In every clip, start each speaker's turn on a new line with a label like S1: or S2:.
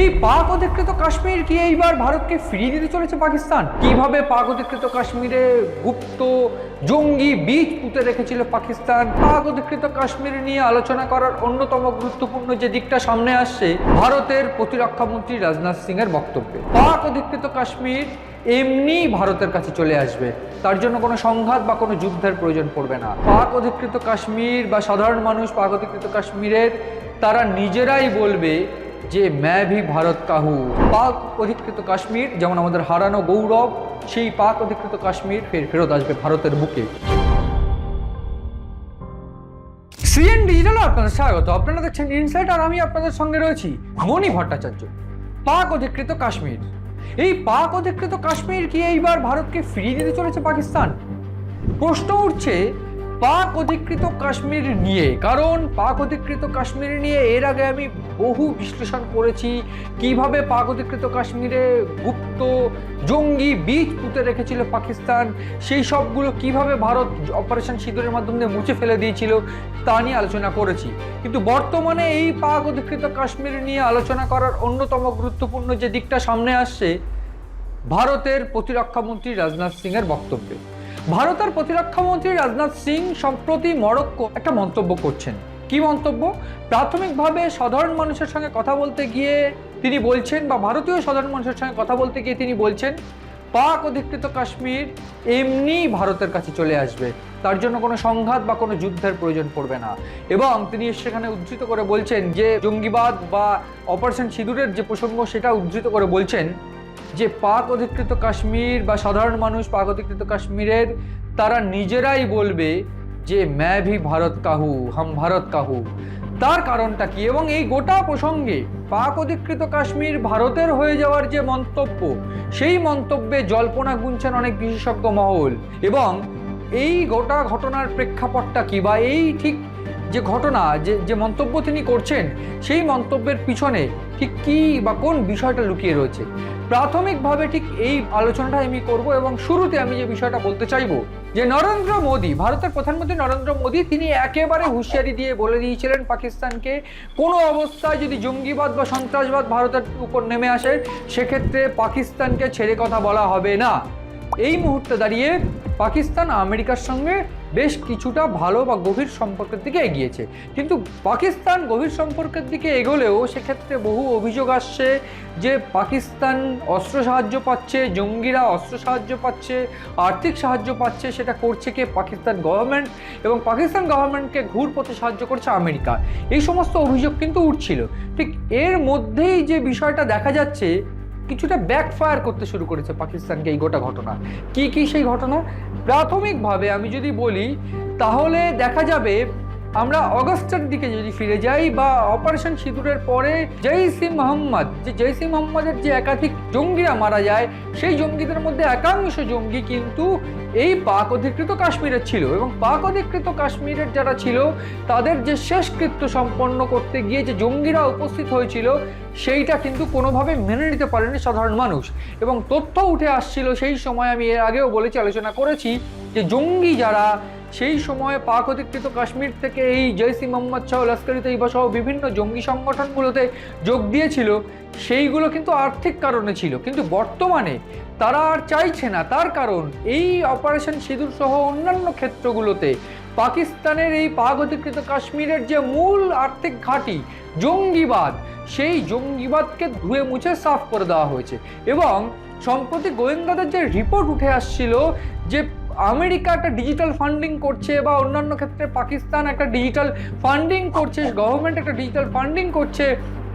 S1: এই পাক অধিকৃত কাশ্মীর কি এইবার ভারতকে ফিরিয়ে দিতে চলেছে পাকিস্তান? কীভাবে পাক অধিকৃত কাশ্মীরে গুপ্ত জঙ্গি বীজ পুঁতে রেখেছিল পাকিস্তান? পাক অধিকৃত কাশ্মীর নিয়ে আলোচনা করার অন্যতম গুরুত্বপূর্ণ যে দিকটা সামনে আসছে, ভারতের প্রতিরক্ষা মন্ত্রী রাজনাথ সিং এর বক্তব্যে। পাক অধিকৃত কাশ্মীর এমনি ভারতের কাছে চলে আসবে। তার জন্য কোনো সংঘাত বা কোনো যুদ্ধের প্রয়োজন পড়বে না। পাক অধিকৃত কাশ্মীর বা সাধারণ মানুষ পাক অধিকৃত কাশ্মীরের, তারা নিজেরাই বলবে যে ম্যা ভি ভারত কাহু পাক অধিকৃত কাশ্মীর, যেমন আমাদের হারানো গৌরব, সেই পাক অধিকৃত কাশ্মীর ফের ফেরত আসবে ভারতের বুকে। সিএন ডিজিটাল আপনাদের স্বাগত। আপনারা দেখছেন ইনসাইট আর আমি আপনাদের সঙ্গে রয়েছি মণি ভট্টাচার্য। পাক অধিকৃত কাশ্মীর। এই পাক অধিকৃত কাশ্মীর কি এইবার ভারতকে ফিরিয়ে দিতে চলেছে পাকিস্তান? প্রশ্ন উঠছে পাক অধিকৃত কাশ্মীর নিয়ে, কারণ পাক অধিকৃত কাশ্মীর নিয়ে এর আগে আমি বহু বিশ্লেষণ করেছি, কীভাবে পাক অধিকৃত কাশ্মীরে গুপ্ত জঙ্গি বীজ পুঁতে রেখেছিল পাকিস্তান, সেই সবগুলো কীভাবে ভারত অপারেশন সিঁদুরের মাধ্যমে মুছে ফেলে দিয়েছিল, তা নিয়ে আলোচনা করেছি। কিন্তু বর্তমানে এই পাক অধিকৃত কাশ্মীর নিয়ে আলোচনা করার অন্যতম গুরুত্বপূর্ণ যে দিকটা সামনে আসছে, ভারতের প্রতিরক্ষা মন্ত্রী রাজনাথ সিং এর বক্তব্যে। ভারতের প্রতিরক্ষা মন্ত্রী রাজনাথ সিং সম্প্রতি মরক্কো একটা মন্তব্য করছেন। কি মন্তব্য? প্রাথমিকভাবে সাধারণ মানুষের সঙ্গে কথা বলতে গিয়ে তিনি বলছেন, বা ভারতীয় সাধারণ মানুষের সঙ্গে কথা বলতে গিয়ে তিনি বলছেন, পাক অধিকৃত কাশ্মীর এমনি ভারতের কাছে চলে আসবে। তার জন্য কোনো সংঘাত বা কোনো যুদ্ধের প্রয়োজন পড়বে না। এবং তিনি সেখানে উদ্ধৃত করে বলছেন যে, জঙ্গিবাদ বা অপারেশন সিঁদুরের যে প্রসঙ্গ সেটা উদ্ধৃত করে বলছেন যে পাক অধিকৃত কাশ্মীর বা সাধারণ মানুষ পাক অধিকৃত কাশ্মীরের, তারা নিজেরাই বলবে যে ম্যা ভি ভারত কাহু, হাম ভারত কাহু। তার কারণটা কি? এবং এই গোটা প্রসঙ্গে পাক অধিকৃত কাশ্মীর ভারতের হয়ে যাওয়ার যে মন্তব্য, সেই মন্তব্যে জল্পনা গুনছেন অনেক বিশেষজ্ঞ মহল। এবং এই গোটা ঘটনার প্রেক্ষাপটটা কি? বা এই ঠিক যে ঘটনা, যে যে মন্তব্য তিনি করছেন, সেই মন্তব্যের পিছনে ঠিক কি বা কোন বিষয়টা লুকিয়ে রয়েছে? প্রাথমিকভাবে ঠিক এই আলোচনাটা আমি করব এবং শুরুতে আমি যে বিষয়টা বলতে চাইব, যে নরেন্দ্র মোদী, ভারতের প্রধানমন্ত্রী নরেন্দ্র মোদী, তিনি একেবারে হুঁশিয়ারি দিয়ে বলে দিয়েছিলেন পাকিস্তানকে, কোনো অবস্থায় যদি জঙ্গিবাদ বা সন্ত্রাসবাদ ভারতের উপর নেমে আসে, সেক্ষেত্রে পাকিস্তানকে ছেড়ে কথা বলা হবে না। এই মুহূর্তে দাঁড়িয়ে পাকিস্তান আমেরিকার সঙ্গে বেশ কিছুটা ভালো বা গভীর সম্পর্কের দিকে এগিয়েছে। কিন্তু পাকিস্তান গভীর সম্পর্কের দিকে এগোলেও সেক্ষেত্রে বহু অভিযোগ আসছে যে পাকিস্তান অস্ত্র সাহায্য পাচ্ছে, জঙ্গিরা অস্ত্র সাহায্য পাচ্ছে, আর্থিক সাহায্য পাচ্ছে, সেটা করছে কে? পাকিস্তান গভর্নমেন্ট এবং পাকিস্তান গভর্নমেন্টকে ঘুর পথে সাহায্য করছে আমেরিকা। এই সমস্ত অভিযোগ কিন্তু উঠছিল। ঠিক এর মধ্যেই যে বিষয়টা দেখা যাচ্ছে কিছুটা ব্যাকফায়ার করতে শুরু করেছে পাকিস্তানকে এই গোটা ঘটনা। কি কি সেই ঘটনা? প্রাথমিকভাবে আমি যদি বলি, তাহলে দেখা যাবে আমরা অগস্টের দিকে যদি ফিরে যাই বা অপারেশন সিঁদুরের পরে জৈসি মোহাম্মদ, যে জৈসি মোহাম্মদের যে একাধিক জঙ্গিরা মারা যায়, সেই জঙ্গিদের মধ্যে একাংশ জঙ্গি কিন্তু এই পাক অধিকৃত কাশ্মীরের ছিল এবং পাক অধিকৃত কাশ্মীরের যারা ছিল, তাদের যে শেষকৃত্য সম্পন্ন করতে গিয়ে যে জঙ্গিরা উপস্থিত হয়েছিল, সেইটা কিন্তু কোনোভাবে মেনে নিতে পারেনি সাধারণ মানুষ। এবং তথ্য উঠে আসছিল, সেই সময় আমি এর আগেও বলেছি, আলোচনা করেছি যে জঙ্গি যারা সেই সময়ে পাক অধিকৃত কাশ্মীর থেকে এই জৈসি মোহাম্মদ শাহ লস্করি তৈবা সহ বিভিন্ন জঙ্গি সংগঠনগুলোতে যোগ দিয়েছিল, সেইগুলো কিন্তু আর্থিক কারণে ছিল। কিন্তু বর্তমানে তারা আর চাইছে না। তার কারণ, এই অপারেশন সিঁদুর সহ অন্যান্য ক্ষেত্রগুলোতে পাকিস্তানের এই পাক অধিকৃত কাশ্মীরের যে মূল আর্থিক ঘাঁটি, জঙ্গিবাদ, সেই জঙ্গিবাদকে ধুয়ে মুছে সাফ করে দেওয়া হয়েছে। এবং সম্প্রতি গোয়েন্দাদের যে রিপোর্ট উঠে আসছিল যে আমেরিকা একটা ডিজিটাল ফান্ডিং করছে বা অন্যান্য ক্ষেত্রে পাকিস্তান একটা ডিজিটাল ফান্ডিং করছে গভর্নমেন্ট একটা ডিজিটাল ফান্ডিং করছে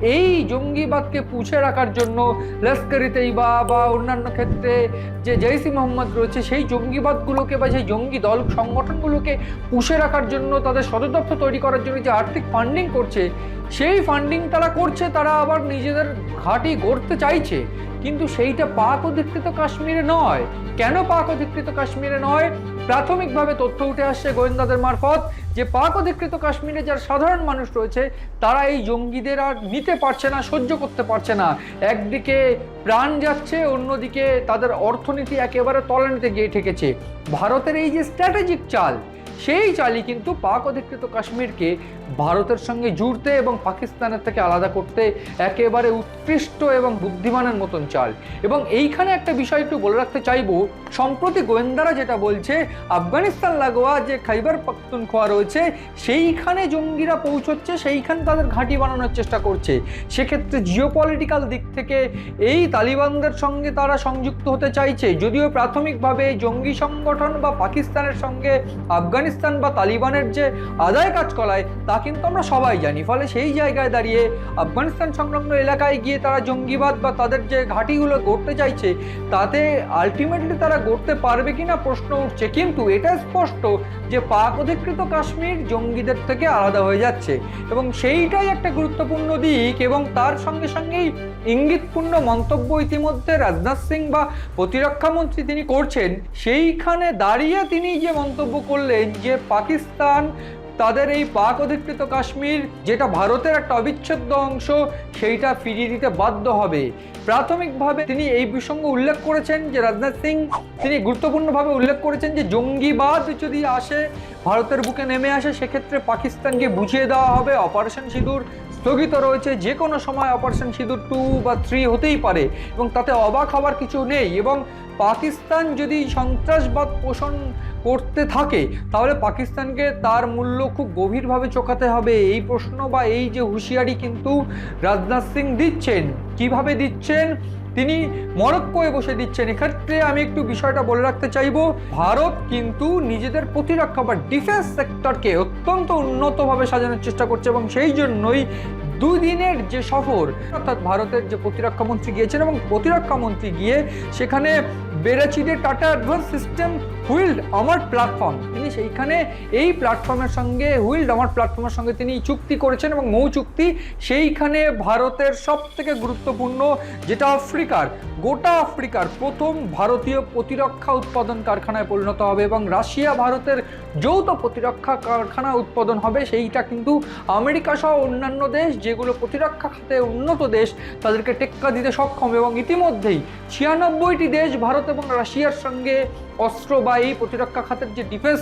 S1: এই জঙ্গিবাদকে পুষে রাখার জন্য লস্করি তৈবা বা অন্যান্য ক্ষেত্রে যে জৈসি মোহাম্মদ রয়েছে, সেই জঙ্গিবাদগুলোকে বা সেই জঙ্গি দল সংগঠনগুলোকে পুষে রাখার জন্য তাদের সদর দপ্তর তৈরি করার জন্য যে আর্থিক ফান্ডিং করছে, সেই ফান্ডিং তারা করছে, তারা আবার নিজেদের ঘাঁটি গড়তে চাইছে। কিন্তু সেইটা পাক অধিকৃত কাশ্মীরে নয়। কেন পাক অধিকৃত কাশ্মীরে নয়? প্রাথমিকভাবে তথ্য উঠে আসছে গোয়েন্দাদের মারফত যে পাক অধিকৃত কাশ্মীরে যার সাধারণ মানুষ রয়েছে, তারা এই জঙ্গিদের আর নিতে পারছে না, সহ্য করতে পারছে না। একদিকে প্রাণ যাচ্ছে, অন্যদিকে তাদের অর্থনীতি একেবারে তলানিতে গিয়ে ঠেকেছে। ভারতের এই যে স্ট্র্যাটেজিক চাল, সেই চালই কিন্তু পাক অধিকৃত কাশ্মীরকে ভারতের সঙ্গে জুড়তে এবং পাকিস্তানের থেকে আলাদা করতে একেবারে উৎকৃষ্ট এবং বুদ্ধিমানের মতন চাল। এবং এইখানে একটা বিষয় একটু বলে রাখতে চাইব, সম্প্রতি গোয়েন্দারা যেটা বলছে, আফগানিস্তান লাগোয়া যে খাইবার পাখতুনখোয়া রয়েছে, সেইখানে জঙ্গিরা পৌঁছচ্ছে, সেইখানে তাদের ঘাঁটি বানানোর চেষ্টা করছে। সেক্ষেত্রে জিওপলিটিক্যাল দিক থেকে এই তালিবানদের সঙ্গে তারা সংযুক্ত হতে চাইছে। যদিও প্রাথমিকভাবে জঙ্গি সংগঠন বা পাকিস্তানের সঙ্গে আফগানিস্তান বা তালিবানের যে আদায় কাজ করায় তা কিন্তু আমরা সবাই জানি। ফলে সেই জায়গায় দাঁড়িয়ে আফগানিস্তান সংলগ্ন এলাকায় গিয়ে তারা জঙ্গিবাদ বা তাদের যে ঘাঁটিগুলো গড়তে চাইছে, তাতে আলটিমেটলি তারা গড়তে পারবে কিনা প্রশ্ন উঠছে। কিন্তু এটা স্পষ্ট যে পাক অধিকৃত কাশ্মীর জঙ্গিদের থেকে আলাদা হয়ে যাচ্ছে। এবং সেইটাই একটা গুরুত্বপূর্ণ দিক এবং তার সঙ্গে সঙ্গেই ইঙ্গিতপূর্ণ মন্তব্য ইতিমধ্যে রাজনাথ সিং বা প্রতিরক্ষা মন্ত্রী তিনি করছেন। সেইখানে দাঁড়িয়ে তিনি যে মন্তব্য করলেন যে পাকিস্তান তাদের এই পাক অধিকৃত কাশ্মীর, যেটা ভারতের একটা অবিচ্ছেদ্য অংশ, সেইটা ফিরিয়ে দিতে বাধ্য হবে। প্রাথমিকভাবে তিনি এই প্রসঙ্গ উল্লেখ করেছেন যে রাজনাথ সিং, তিনি গুরুত্বপূর্ণভাবে উল্লেখ করেছেন যে জঙ্গিবাদ যদি আসে, ভারতের বুকে নেমে আসে, সেক্ষেত্রে পাকিস্তানকে বুঝিয়ে দেওয়া হবে, অপারেশন সিঁদুর স্থগিত রয়েছে, যে কোনো সময় অপারেশন সিঁদুর টু বা থ্রি হতেই পারে, এবং তাতে অবাক হওয়ার কিছু নেই, এবং পাকিস্তান যদি সন্ত্রাসবাদ পোষণ করতে থাকে, তাহলে পাকিস্তানকে তার মূল্য খুব গভীরভাবে চোকাতে হবে। এই প্রশ্ন বা এই যে হুঁশিয়ারি কিন্তু রাজনাথ সিং দিচ্ছেন। কীভাবে দিচ্ছেন? তিনি মরক্কোয় বসে দিচ্ছেন। এক্ষেত্রে আমি একটু বিষয়টা বলে রাখতে চাইব। ভারত কিন্তু নিজেদের প্রতিরক্ষা বা ডিফেন্স সেক্টরকে অত্যন্ত উন্নতভাবে সাজানোর চেষ্টা করছে এবং সেই জন্যই দুই দিনের যে সফর, অর্থাৎ ভারতের যে প্রতিরক্ষা মন্ত্রী গিয়েছেন এবং প্রতিরক্ষা মন্ত্রী গিয়ে সেখানে বেরাচিডে Tata advance system wheeled armoured platform. তিনি সেইখানে এই প্ল্যাটফর্মের সঙ্গে, হুইল্ড আমার প্ল্যাটফর্মের সঙ্গে তিনি চুক্তি করেছেন এবং মৌ চুক্তি সেইখানে ভারতের সব থেকে গুরুত্বপূর্ণ যেটা আফ্রিকার, গোটা আফ্রিকার প্রথম ভারতীয় প্রতিরক্ষা উৎপাদন কারখানায় পরিণত হবে এবং রাশিয়া ভারতের যৌথ প্রতিরক্ষা কারখানা উৎপাদন হবে। সেইটা কিন্তু আমেরিকা সহ অন্যান্য দেশ যেগুলো প্রতিরক্ষা খাতে উন্নত দেশ, তাদেরকে টেক্কা দিতে সক্ষম এবং ইতিমধ্যেই ছিয়ানব্বইটি দেশ ভারত এবং রাশিয়ার সঙ্গে অস্ত্র বা এই প্রতিরক্ষা খাতের যে ডিফেন্স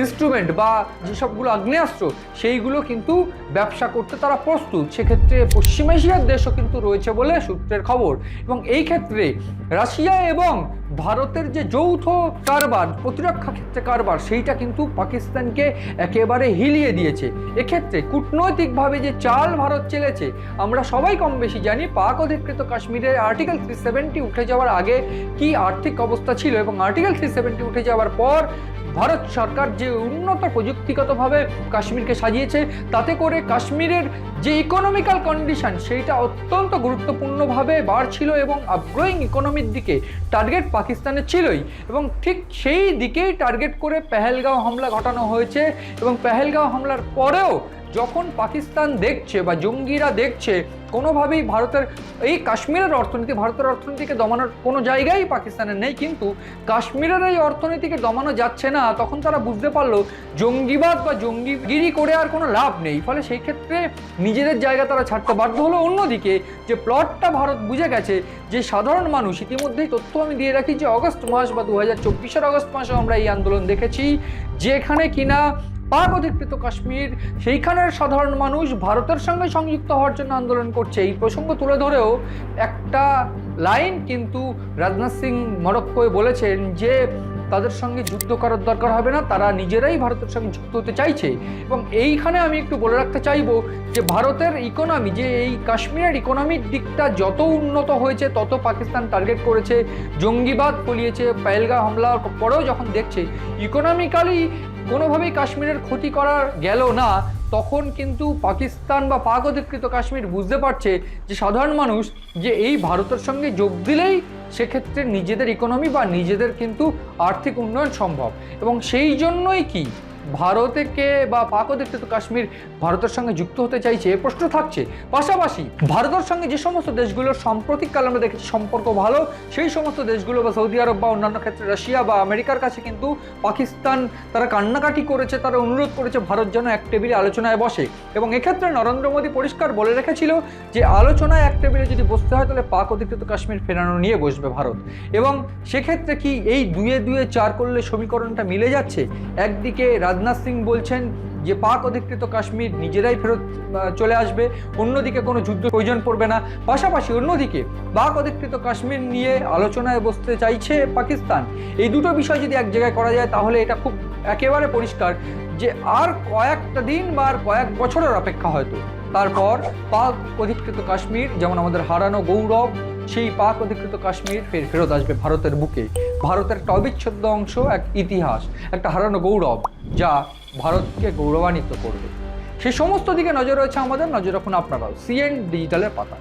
S1: ইনস্ট্রুমেন্ট বা যেসবগুলো আগ্নেয়াস্ত্র, সেইগুলো কিন্তু ব্যবসা করতে তারা প্রস্তুত। সেক্ষেত্রে পশ্চিম এশিয়ার দেশও কিন্তু রয়েছে বলে সূত্রের খবর। এবং এই ক্ষেত্রে রাশিয়া এবং ভারতের যে যৌথ কারবার, প্রতিরক্ষা ক্ষেত্রে কারবার, সেইটা কিন্তু পাকিস্তানকে একেবারে হিলিয়ে দিয়েছে। এক্ষেত্রে কূটনৈতিকভাবে যে চাল ভারত চেলেছে, আমরা সবাই কম বেশি জানি পাক অধিকৃত কাশ্মীরের আর্টিকেল থ্রি সেভেন্টি উঠে যাওয়ার আগে কি আর্থিক অবস্থা ছিল এবং আর্টিকেল থ্রি সেভেন্টি উঠে যাওয়ার পর ভারত সরকার যে উন্নত প্রযুক্তিগতভাবে কাশ্মীরকে সাজিয়েছে, তাতে করে কাশ্মীরের যে ইকোনমিক্যাল কন্ডিশন সেইটা অত্যন্ত গুরুত্বপূর্ণভাবে বাড়ছিল এবং আপগ্রোয়িং ইকোনমির দিকে টার্গেট পাকিস্তানের ছিলই। এবং ঠিক সেই দিকেই টার্গেট করে পেহেলগাঁও হামলা ঘটানো হয়েছে এবং পেহেলগাঁও হামলার পরেও যখন পাকিস্তান দেখছে বা জঙ্গিরা দেখছে কোনোভাবেই ভারতের, এই কাশ্মীরের অর্থনীতি, ভারতের অর্থনীতিকে দমানোর কোনো জায়গায় পাকিস্তানের নেই। কিন্তু কাশ্মীরের এই অর্থনীতিকে দমানো যাচ্ছে না, তখন তারা বুঝতে পারল জঙ্গিবাদ বা জঙ্গিগিরি করে আর কোনো লাভ নেই। ফলে সেই ক্ষেত্রে নিজেদের জায়গা তারা ছাড়তে বাধ্য হলো। অন্যদিকে যে প্লটটা ভারত বুঝে গেছে যে সাধারণ মানুষ, ইতিমধ্যেই তথ্য আমি দিয়ে রাখি যে অগস্ট মাস বা দু হাজার অগস্ট মাসেও আমরা এই আন্দোলন দেখেছি, যেখানে কিনা পাক অধিকৃত কাশ্মীর, সেইখানের সাধারণ মানুষ ভারতের সঙ্গে সংযুক্ত হওয়ার জন্য আন্দোলন করছে। এই প্রসঙ্গ তুলে ধরেও একটা লাইন কিন্তু রাজনাথ সিং মরক্কোয় বলেছেন যে, তাদের সঙ্গে যুদ্ধ করার দরকার হবে না, তারা নিজেরাই ভারতের সঙ্গে যুক্ত হতে চাইছে। এবং এইখানে আমি একটু বলে রাখতে চাইব যে, ভারতের ইকোনমি যে এই কাশ্মীরের ইকোনমির দিকটা যত উন্নত হয়েছে, তত পাকিস্তান টার্গেট করেছে। জঙ্গিবাদ ফলিয়েছে, পেহেলগা হামলার পরেও যখন দেখছে ইকোনমিক্যালি কোনোভাবেই কাশ্মীরের ক্ষতি করার গেল না। তখন কিন্তু পাকিস্তান বা পাক অধিকৃত কাশ্মীর বুঝতে পারছে যে সাধারণ মানুষ যে এই ভারতের সঙ্গে যোগ দিলেই সেক্ষেত্রে নিজেদের ইকোনমি বা নিজেদের কিন্তু আর্থিক উন্নয়ন সম্ভব। এবং সেই জন্যই কি ভারতকে বা পাক অধিকৃত কাশ্মীর ভারতের সঙ্গে যুক্ত হতে চাইছে? এ প্রশ্ন থাকছে। পাশাপাশি ভারতের সঙ্গে যে সমস্ত দেশগুলোর সাম্প্রতিককাল আমরা দেখেছি সম্পর্ক ভালো, সেই সমস্ত দেশগুলো বা সৌদি আরব বা অন্যান্য ক্ষেত্রে রাশিয়া বা আমেরিকার কাছে কিন্তু পাকিস্তান তারা কান্নাকাটি করেছে, তারা অনুরোধ করেছে ভারত যেন এক টেবিলে আলোচনায় বসে। এবং এক্ষেত্রে নরেন্দ্র মোদী পরিষ্কার বলে রেখেছিল যে আলোচনায় এক টেবিলে যদি বসতে হয় তাহলে পাক অধিকৃত কাশ্মীর ফেরানো নিয়ে বসবে ভারত। এবং সেক্ষেত্রে কি এই দুয়ে দুয়ে চার করলে সমীকরণটা মিলে যাচ্ছে? একদিকে রাজ রাজনাথ সিং বলছেন যে পাক অধিকৃত কাশ্মীর নিজেরাই ফেরত চলে আসবে, অন্যদিকে কোনো যুদ্ধ প্রয়োজন পড়বে না। পাশাপাশি অন্যদিকে পাক অধিকৃত কাশ্মীর নিয়ে আলোচনায় বসতে চাইছে পাকিস্তান। এই দুটো বিষয় যদি এক জায়গায় করা যায়, তাহলে এটা খুব একেবারে পরিষ্কার যে আর কয়েকটা দিন বা আর কয়েক বছরের অপেক্ষা হয়তো। তারপর পাক অধিকৃত কাশ্মীর, যেমন আমাদের হারানো গৌরব সেই পাক অধিকৃত কাশ্মীর ফের ফেরত আসবে ভারতের বুকে। ভারতের একটা অবিচ্ছেদ্য অংশ এক ইতিহাস, একটা হারানো গৌরব, যা ভারতকে গৌরবান্বিত করবে। সে সমস্ত দিকে নজর রয়েছে আমাদের। নজর রাখুন আপনারাও সিএন ডিজিটালের পাতা